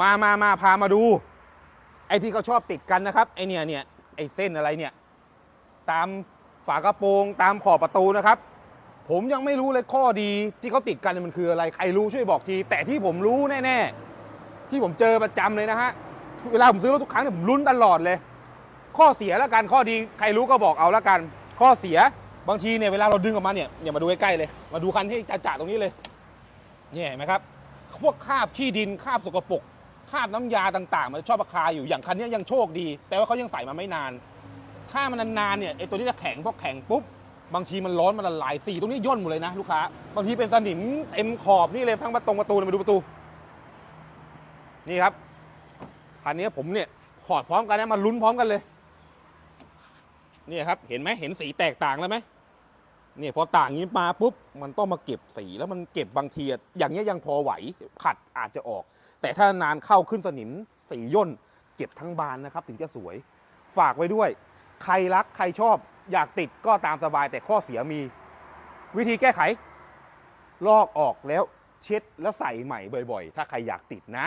มามามาพามาดู ไอ้ที่เขาชอบติดกันนะครับ ไอเนี่ยเนี่ยไอเส้นอะไรเนี่ย ตามฝากระโปรงตามขอบประตูนะครับ ผมยังไม่รู้เลยข้อดีที่เขาติดกันมันคืออะไร ใครรู้ช่วยบอกที แต่ที่ผมรู้แน่ๆ ที่ผมเจอประจำเลยนะฮะ เวลาผมซื้อรถทุกครั้งเนี่ยผมลุ้นตลอดเลย ข้อเสียแล้วกัน ข้อดีใครรู้ก็บอกเอาแล้วกัน ข้อเสียบางทีเนี่ยเวลาเราดึงออกมาเนี่ยอย่ามาดูใกล้ๆเลย มาดูคันที่จ่าๆตรงนี้เลย เนี่ยเห็นไหมครับ พวกคราบขี้ดินคราบสกปรก คราบน้ำยาต่างๆ มันชอบราคาอยู่อย่างคันนี้ยังโชคดีแปลว่าเขายังใส่มาไม่นาน ถ้ามันนานๆเนี่ยไอตัวนี้จะแข็งพอแข็งปุ๊บบางทีมันร้อนมันละลายสีตรงนี้ย่นหมดเลยนะลูกค้าบางทีเป็นสนิมเต็มขอบนี่เลยทั้งประตงประตูเลยมาดูประตู นี่ครับคันนี้ผมเนี่ยขอดพร้อมกันนะมาลุ้นพร้อมกันเลย นี่ครับเห็นไหมเห็นสีแตกต่างแล้วไหม เนี่ยพอต่างงนี้มาปุ๊บมันต้องมาเก็บสีแล้วมันเก็บบางทีอย่างเงี้ยยังพอไหวขัดอาจจะออก แต่ถ้านานเข้าขึ้นสนิมสีย่นเก็บทั้งบานนะครับ ถึงจะสวย ฝากไว้ด้วย ใครรักใครชอบอยากติดก็ตามสบายแต่ข้อเสียมี วิธีแก้ไข ลอกออกแล้วเช็ดแล้วใส่ใหม่บ่อย ๆ ถ้าใครอยากติดนะ